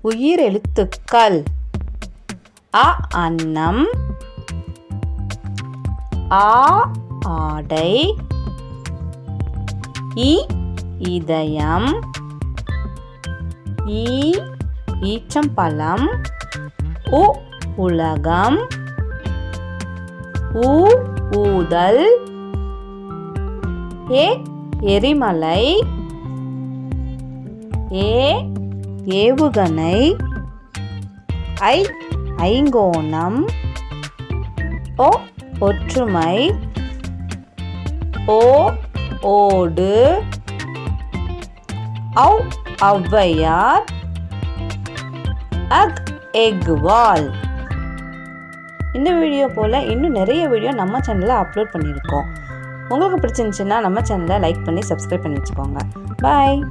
உயிர் எழுத்துக்கள் அ அன்னம். ஆ ஆடை. இ இதயம். ஈ ஈச்சம்பழம். உ உலகம். ஊ ஊதல். ஏ எரிமலை. ஏ ஏவுகணை ஐ ஐங்கோணம் ஓ ஒற்றுமை ஓ ஓடு ஔ ஔவையார் அக் எக்வால் இந்த வீடியோ போல் இன்னும் நிறைய வீடியோ நம்ம சேனலில் அப்லோட் பண்ணியிருக்கோம். உங்களுக்கு பிடிச்சிருந்துச்சுன்னா நம்ம சேனலை லைக் பண்ணி சப்ஸ்கிரைப் பண்ணி வச்சுக்கோங்க. பாய்